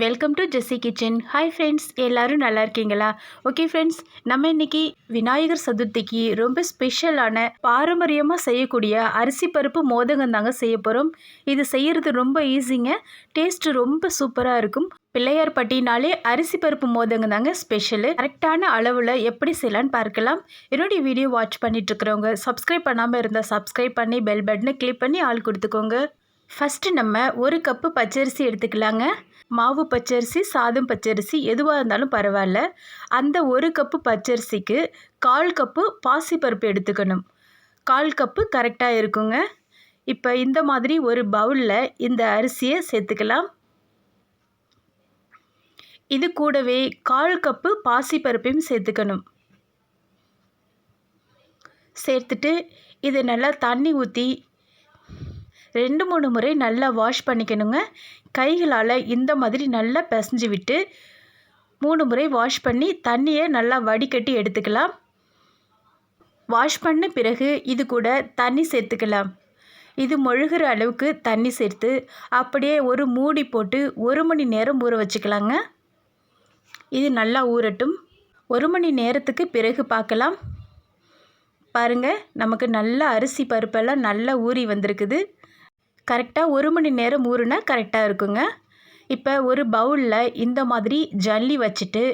Welcome to Jessie kitchen hi friends எல்லோரும் நல்லா இருக்கீங்களா? ஓகே ஃப்ரெண்ட்ஸ் நம்ம இன்றைக்கி விநாயகர் சதுர்த்திக்கு ரொம்ப ஸ்பெஷலான பாரம்பரியமாக செய்யக்கூடிய அரிசி பருப்பு மோதகம் தாங்க செய்ய போகிறோம் இது செய்கிறது ரொம்ப ஈஸிங்க டேஸ்ட் ரொம்ப சூப்பராக இருக்கும். பிள்ளையார் பட்டினாலே அரிசி பருப்பு மோதகம் தாங்க ஸ்பெஷலு கரெக்டான அளவில் எப்படி செய்யலான்னு பார்க்கலாம். என்னுடைய வீடியோ வாட்ச் பண்ணிட்டுருக்கிறவங்க சப்ஸ்கிரைப் பண்ணாமல் இருந்தால் சப்ஸ்கிரைப் பண்ணி பெல் பட்டனை கிளிக் பண்ணி ஆள் கொடுத்துக்கோங்க. ஃபஸ்ட்டு நம்ம ஒரு கப்பு பச்சரிசி எடுத்துக்கலாங்க. மாவு பச்சரிசி சாதம் பச்சரிசி எதுவாக இருந்தாலும் பரவாயில்ல. அந்த ஒரு கப்பு பச்சரிசிக்கு கால் கப்பு பாசிப்பருப்பு எடுத்துக்கணும். கால் கப்பு கரெக்டாக இருக்குங்க. இப்போ இந்த மாதிரி ஒரு பவுலில் இந்த அரிசியை சேர்த்துக்கலாம். இது கூடவே கால் கப்பு பாசிப்பருப்பையும் சேர்த்துக்கணும். சேர்த்துட்டு இதை நல்லா தண்ணி ஊற்றி ரெண்டு மூணு முறை நல்லா வாஷ் பண்ணிக்கணுங்க. கைகளால் இந்த மாதிரி நல்லா பிசைஞ்சு விட்டு மூணு முறை வாஷ் பண்ணி தண்ணியை நல்லா வடிகட்டி எடுத்துக்கலாம். வாஷ் பண்ண பிறகு இது கூட தண்ணி சேர்த்துக்கலாம். இது மொழுகிற அளவுக்கு தண்ணி சேர்த்து அப்படியே ஒரு மூடி போட்டு ஒரு மணி நேரம் ஊற வச்சுக்கலாங்க. இது நல்லா ஊறட்டும். ஒரு மணி நேரத்துக்கு பிறகு பார்க்கலாம். பாருங்கள் நமக்கு நல்லா அரிசி பருப்பெல்லாம் நல்லா ஊறி வந்திருக்குது. கரெக்டாக ஒரு மணி நேரம் ஊறுனா கரெக்டாக இருக்குங்க. இப்போ ஒரு பவுலில் இந்த மாதிரி ஜல்லி வச்சுட்டு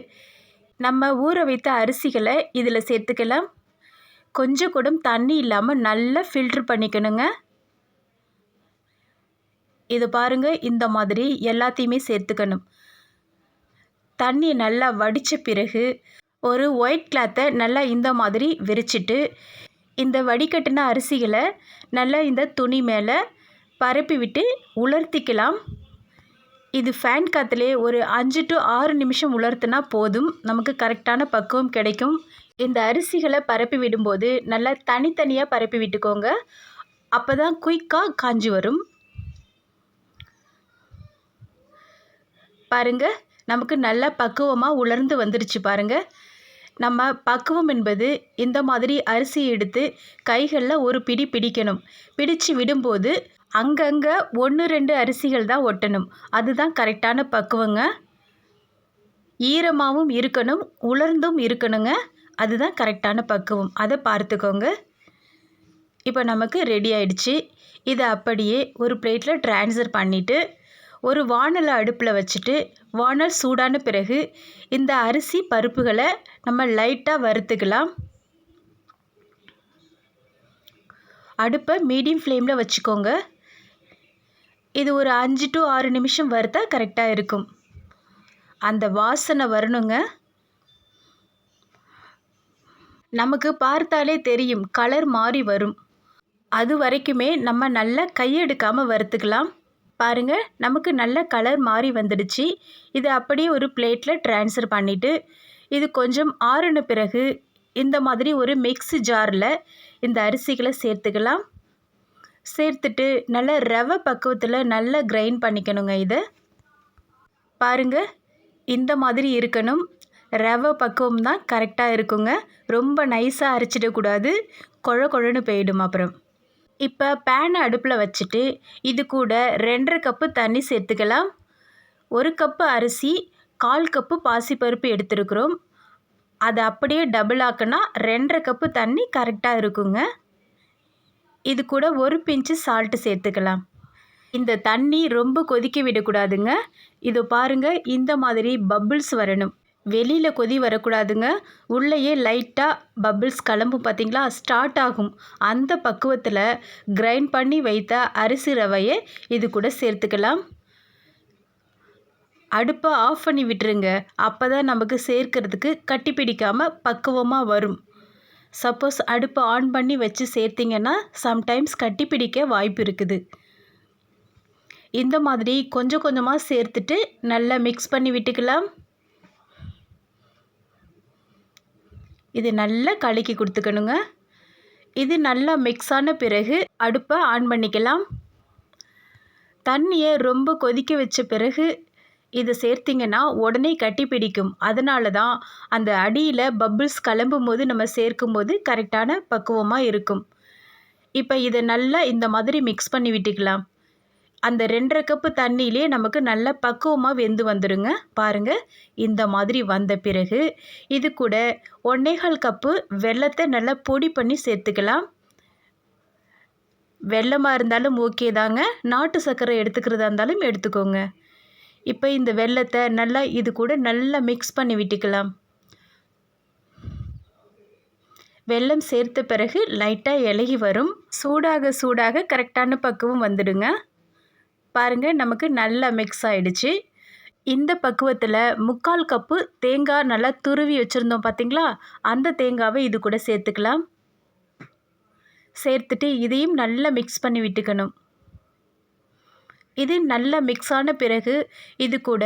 நம்ம ஊற வைத்த அரிசிகளை இதில் சேர்த்துக்கலாம். கொஞ்சம் கூட தண்ணி இல்லாமல் நல்லா ஃபில்ட்ரு பண்ணிக்கணுங்க. இது பாருங்கள் இந்த மாதிரி எல்லாத்தையுமே சேர்த்துக்கணும். தண்ணி நல்லா வடித்த பிறகு ஒரு ஒயிட் கிளாத்தை நல்லா இந்த மாதிரி விரிச்சிட்டு இந்த வடிகட்டின அரிசிகளை நல்லா இந்த துணி மேலே பரப்பி விட்டு உலர்த்திக்கலாம். இது ஃபேன் காற்றுலே ஒரு அஞ்சு டு ஆறு நிமிஷம் உலர்த்தினா போதும். நமக்கு கரெக்டான பக்குவம் கிடைக்கும். இந்த அரிசிகளை பரப்பி விடும்போது நல்லா தனித்தனியாக பரப்பி விட்டுக்கோங்க அப்போ தான் குயிக்காக காஞ்சி வரும். பாருங்கள் நமக்கு நல்லா பக்குவமாக உலர்ந்து வந்துடுச்சு பாருங்கள் நம்ம பக்குவம் என்பது இந்த மாதிரி அரிசி எடுத்து கைகளில் ஒரு பிடி பிடிக்கணும். பிடிச்சு விடும்போது அங்கங்கே ஒன்று ரெண்டு அரிசிகள் தான் ஒட்டணும். அதுதான் கரெக்டான பக்குவங்க. ஈரமாகவும் இருக்கணும் உலர்ந்தும் இருக்கணுங்க. அதுதான் கரெக்டான பக்குவம். அதை பார்த்துக்கோங்க. இப்போ நமக்கு ரெடி ஆயிடுச்சு. இதை அப்படியே ஒரு பிளேட்டில் ட்ரான்ஸ்ஃபர் பண்ணிவிட்டு ஒரு வானலை அடுப்பில் வச்சுட்டு வானல் சூடான பிறகு இந்த அரிசி பருப்புகளை நம்ம லைட்டாக வறுத்துக்கலாம். அடுப்பை மீடியம் ஃப்ளேமில் வச்சுக்கோங்க. இது ஒரு அஞ்சு டு ஆறு நிமிஷம் வறுத்தா கரெக்டாக இருக்கும். அந்த வாசனை வரணுங்க. நமக்கு பார்த்தாலே தெரியும் கலர் மாறி வரும். அது வரைக்குமே நம்ம நல்லா கையெடுக்காமல் வறுத்துக்கலாம். பாருங்கள் நமக்கு நல்ல கலர் மாறி வந்துடுச்சு. இதை அப்படியே ஒரு பிளேட்டில் ட்ரான்ஸ்ஃபர் பண்ணிவிட்டு இது கொஞ்சம் ஆறின பிறகு இந்த மாதிரி ஒரு மிக்ஸி ஜாரில் இந்த அரிசிகளை சேர்த்துக்கலாம். சேர்த்துட்டு நல்ல ரவை பக்குவத்தில் நல்லா கிரைண்ட் பண்ணிக்கணுங்க இதை. பாருங்கள் இந்த மாதிரி இருக்கணும். ரவை பக்குவம் தான் கரெக்டாக இருக்குங்க. ரொம்ப நைஸாக அரைச்சிடக்கூடாது. குழ குழன்னு போயிடும் அப்புறம். இப்போ பேனை அடுப்பில் வச்சுட்டு இது கூட ரெண்டரை கப்பு தண்ணி சேர்த்துக்கலாம். ஒரு கப்பு அரிசி கால் கப்பு பாசிப்பருப்பு எடுத்துருக்குறோம். அதை அப்படியே டபுள் ஆக்கினா ரெண்டரை கப்பு தண்ணி கரெக்டாக இருக்குங்க. இது கூட ஒரு பிஞ்சு சால்ட்டு சேர்த்துக்கலாம். இந்த தண்ணி ரொம்ப கொதிக்க விடக்கூடாதுங்க. இதை பாருங்கள் இந்த மாதிரி பப்புள்ஸ் வரணும். வெளியில் கொதி வரக்கூடாதுங்க. உள்ளேயே லைட்டாக பபிள்ஸ் கிளம்பும் பார்த்தீங்களா ஸ்டார்ட் ஆகும். அந்த பக்குவத்தில் கிரைண்ட் பண்ணி வைத்த அரிசி ரவையை இது கூட சேர்த்துக்கலாம். அடுப்பை ஆஃப் பண்ணி விட்டுருங்க. அப்போ தான் நமக்கு சேர்க்கறதுக்கு கட்டி பிடிக்காமல் பக்குவமாக வரும். சப்போஸ் அடுப்பை ஆன் பண்ணி வச்சு சேர்த்திங்கன்னா சம்டைம்ஸ் கட்டி பிடிக்க வாய்ப்பு இருக்குது. இந்த மாதிரி கொஞ்சம் கொஞ்சமாக சேர்த்துட்டு நல்லா மிக்ஸ் பண்ணி விட்டுக்கலாம். இது நல்லா கலக்கி கொடுத்துக்கணுங்க. இது நல்லா மிக்ஸ் ஆன பிறகு அடுப்பை ஆன் பண்ணிக்கலாம். தண்ணியை ரொம்ப கொதிக்க வச்ச பிறகு இதை சேர்த்திங்கன்னா உடனே கட்டி பிடிக்கும். அதனால தான் அந்த அடியில் பப்புள்ஸ் கிளம்பும் போது நம்ம சேர்க்கும் போது கரெக்டான பக்குவமாக இருக்கும். இப்போ இதை நல்லா இந்த மாதிரி மிக்ஸ் பண்ணி விட்டுக்கலாம். அந்த ரெண்டரை கப்பு தண்ணியிலே நமக்கு நல்ல பக்குவமாக வெந்து வந்துடுங்க பாருங்கள் இந்த மாதிரி வந்த பிறகு இது கூட ஒன்னேகால் கப்பு வெள்ளத்தை நல்லா பொடி பண்ணி சேர்த்துக்கலாம். வெள்ளமாக இருந்தாலும் ஓகே தாங்க. நாட்டு சர்க்கரை எடுத்துக்கிறதா இருந்தாலும் எடுத்துக்கோங்க. இப்போ இந்த வெள்ளத்தை நல்லா இது கூட நல்லா மிக்ஸ் பண்ணி விட்டுக்கலாம். வெல்லம் சேர்த்த பிறகு லைட்டாக இலகி வரும். சூடாக சூடாக கரெக்டான பக்குவம் வந்துடுங்க. பாருங்கள் நமக்கு நல்லா மிக்ஸ் ஆகிடுச்சு இந்த பக்குவத்தில் முக்கால் கப்பு தேங்காய் நல்லா துருவி வச்சுருந்தோம் பார்த்திங்களா அந்த தேங்காவை இது கூட சேர்த்துக்கலாம். சேர்த்துட்டு இதையும் நல்லா மிக்ஸ் பண்ணி விட்டுக்கணும். இது நல்லா மிக்ஸ் ஆன பிறகு இது கூட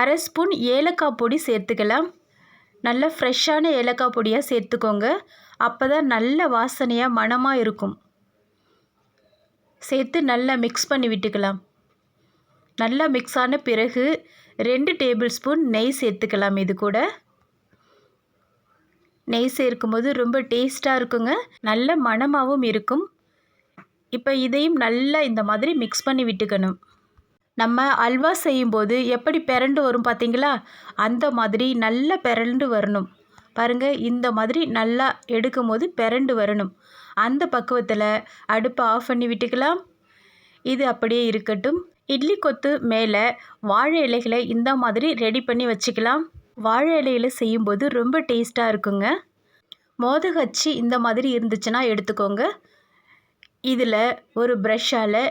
அரை ஸ்பூன் ஏலக்காய் பொடி சேர்த்துக்கலாம். நல்லா ஃப்ரெஷ்ஷான ஏலக்காய் பொடியாக சேர்த்துக்கோங்க. அப்போ தான் நல்ல வாசனையாக மணமாக இருக்கும். சேர்த்து நல்லா மிக்ஸ் பண்ணி விட்டுக்கலாம். நல்லா மிக்ஸ் ஆன பிறகு ரெண்டு டேபிள் ஸ்பூன் நெய் சேர்த்துக்கலாம் இது கூட. நெய் சேர்க்கும்போது ரொம்ப டேஸ்ட்டாக இருக்குங்க. நல்ல மணமாகவும் இருக்கும். இப்போ இதையும் நல்லா இந்த மாதிரி மிக்ஸ் பண்ணி விட்டுக்கணும். நம்ம அல்வா செய்யும்போது எப்படி பிறண்டு வரும் பார்த்தீங்களா அந்த மாதிரி நல்லா பிறண்டு வரணும். பாருங்கள் இந்த மாதிரி நல்லா எடுக்கும் போது பிறண்டு வரணும். அந்த பக்குவத்தில் அடுப்பை ஆஃப் பண்ணி விட்டுக்கலாம். இது அப்படியே இருக்கட்டும். இட்லி கொத்து மேலே வாழை இலைகளை இந்த மாதிரி ரெடி பண்ணி வச்சுக்கலாம். வாழை இலையில் செய்யும்போது ரொம்ப டேஸ்ட்டாக இருக்குங்க. மோதகச்சி இந்த மாதிரி இருந்துச்சுன்னா எடுத்துக்கோங்க. இதில் ஒரு ப்ரஷ்ஷால்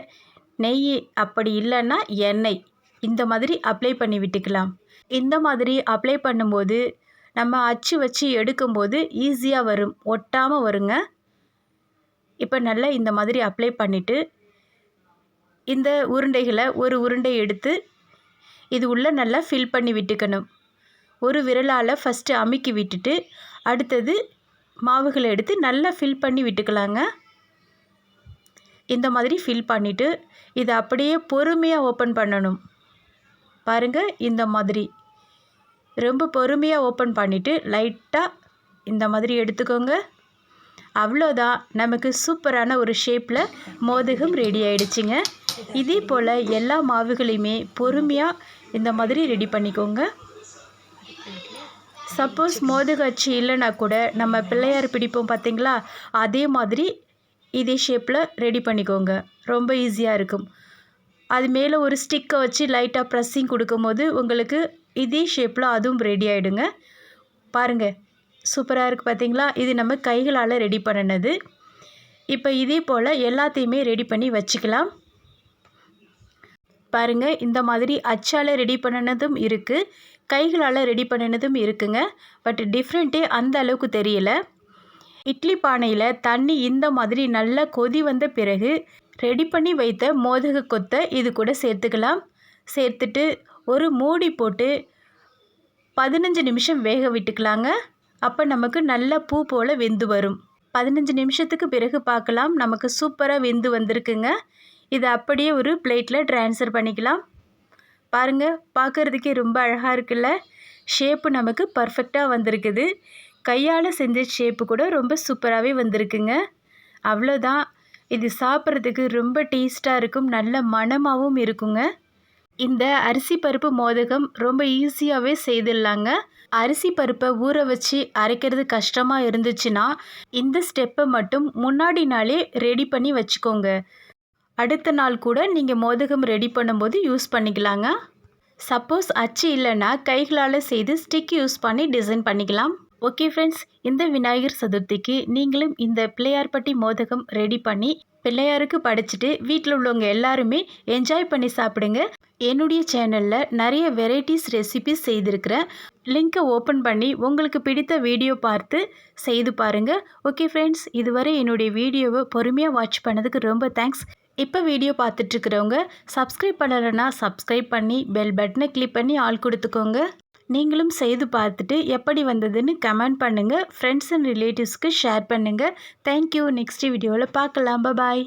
நெய் அப்படி இல்லைன்னா எண்ணெய் இந்த மாதிரி அப்ளை பண்ணி விட்டுக்கலாம். இந்த மாதிரி அப்ளை பண்ணும்போது நம்ம அச்சு வச்சு எடுக்கும்போது ஈஸியாக வரும் ஒட்டாமல் வருங்க. இப்போ நல்லா இந்த மாதிரி அப்ளை பண்ணிவிட்டு இந்த உருண்டைகளை ஒரு உருண்டை எடுத்து இது உள்ளே நல்லா ஃபில் பண்ணி விட்டுக்கணும். ஒரு விரலால் ஃபஸ்ட்டு அமுக்கி விட்டுட்டு அடுத்தது மாவுகளை எடுத்து நல்லா ஃபில் பண்ணி விட்டுக்கலாங்க. இந்த மாதிரி ஃபில் பண்ணிவிட்டு இதை அப்படியே பொறுமையாக ஓப்பன் பண்ணணும். பாருங்கள் இந்த மாதிரி. ரொம்ப பொறுமையாக ஓப்பன் பண்ணிவிட்டு லைட்டாக இந்த மாதிரி எடுத்துக்கோங்க. அவ்வளோதான். நமக்கு சூப்பரான ஒரு ஷேப்பில் மோதகம் ரெடி ஆகிடுச்சிங்க இதே போல் எல்லா மாவுகளையுமே பொறுமையாக இந்த மாதிரி ரெடி பண்ணிக்கோங்க. சப்போஸ் மோதக இல்லைன்னா இல்லைனா கூட நம்ம பிள்ளையார் பிடிப்போம் பார்த்திங்களா அதே மாதிரி இதே ஷேப்பில் ரெடி பண்ணிக்கோங்க. ரொம்ப ஈஸியாக இருக்கும். அது மேலே ஒரு ஸ்டிக்கை வச்சு லைட்டாக ப்ரெஸ்ஸிங் கொடுக்கும்போது உங்களுக்கு இதே ஷேப்பில் அதுவும் ரெடி ஆகிடுங்க பாருங்கள் சூப்பராக இருக்குது பார்த்தீங்களா இது நம்ம கைகளால் ரெடி பண்ணினது. இப்போ இதே போல் எல்லாத்தையுமே ரெடி பண்ணி வச்சுக்கலாம். பாருங்கள் இந்த மாதிரி அச்சால் ரெடி பண்ணினதும் இருக்குது கைகளால் ரெடி பண்ணினதும் இருக்குங்க. பட் டிஃப்ரெண்ட்டே அந்த அளவுக்கு தெரியல. இட்லி பானையில் தண்ணி இந்த மாதிரி நல்லா கொதி வந்த பிறகு ரெடி பண்ணி வைத்த மோதக கொத்தை இது கூட சேர்த்துக்கலாம். சேர்த்துட்டு ஒரு மூடி போட்டு பதினஞ்சு நிமிஷம் வேக விட்டுக்கலாங்க. அப்போ நமக்கு நல்ல பூ போல் வெந்து வரும். பதினஞ்சு நிமிஷத்துக்கு பிறகு பார்க்கலாம். நமக்கு சூப்பராக வெந்து வந்திருக்குங்க. இதை அப்படியே ஒரு பிளேட்டில் ட்ரான்ஸ்ஃபர் பண்ணிக்கலாம். பாருங்கள் பார்க்குறதுக்கே ரொம்ப அழகாக இருக்குல்ல? ஷேப்பு நமக்கு பர்ஃபெக்டாக வந்திருக்குது. கையால் செஞ்ச ஷேப்பு கூட ரொம்ப சூப்பராகவே வந்திருக்குங்க. அவ்வளோதான். இது சாப்பிட்றதுக்கு ரொம்ப டேஸ்ட்டாக இருக்கும். நல்ல மணமாகவும் இருக்குங்க. இந்த அரிசி பருப்பு மோதகம் ரொம்ப ஈஸியாகவே செய்திடலாங்க. அரிசி பருப்பை ஊற வச்சு அரைக்கிறது கஷ்டமாக இருந்துச்சுன்னா இந்த ஸ்டெப்பை மட்டும் முன்னாடி நாளே ரெடி பண்ணி வச்சுக்கோங்க. அடுத்த நாள் கூட நீங்கள் மோதகம் ரெடி பண்ணும்போது யூஸ் பண்ணிக்கலாங்க. சப்போஸ் அச்சு இல்லைன்னா கைகளால் செய்து ஸ்டிக் யூஸ் பண்ணி டிசைன் பண்ணிக்கலாம். ஓகே ஃப்ரெண்ட்ஸ் இந்த விநாயகர் சதுர்த்திக்கு நீங்களும் இந்த பிள்ளையார்பட்டி மோதகம் ரெடி பண்ணி பிள்ளையாருக்கு படிச்சுட்டு வீட்டில் உள்ளவங்க எல்லாருமே என்ஜாய் பண்ணி சாப்பிடுங்க. என்னுடைய சேனலில் நிறைய வெரைட்டிஸ் ரெசிபிஸ் செய்திருக்கிறேன். லிங்க்கை ஓப்பன் பண்ணி உங்களுக்கு பிடித்த வீடியோ பார்த்து செய்து பாருங்கள் ஓகே ஃப்ரெண்ட்ஸ் இதுவரை என்னுடைய வீடியோவை பொறுமையாக வாட்ச் பண்ணதுக்கு ரொம்ப தேங்க்ஸ் இப்போ வீடியோ பார்த்துட்ருக்குறவங்க சப்ஸ்கிரைப் பண்ணலைன்னா சப்ஸ்கிரைப் பண்ணி பெல் பட்டனை கிளிக் பண்ணி ஆள் கொடுத்துக்கோங்க. நீங்களும் செய்து பார்த்துட்டு எப்படி வந்ததுன்னு கமெண்ட் பண்ணுங்கள் ஃப்ரெண்ட்ஸ் அண்ட் ரிலேட்டிவ்ஸ்க்கு ஷேர் பண்ணுங்கள் தேங்க்யூ நெக்ஸ்ட் வீடியோவில் பார்க்கலாம். பாய்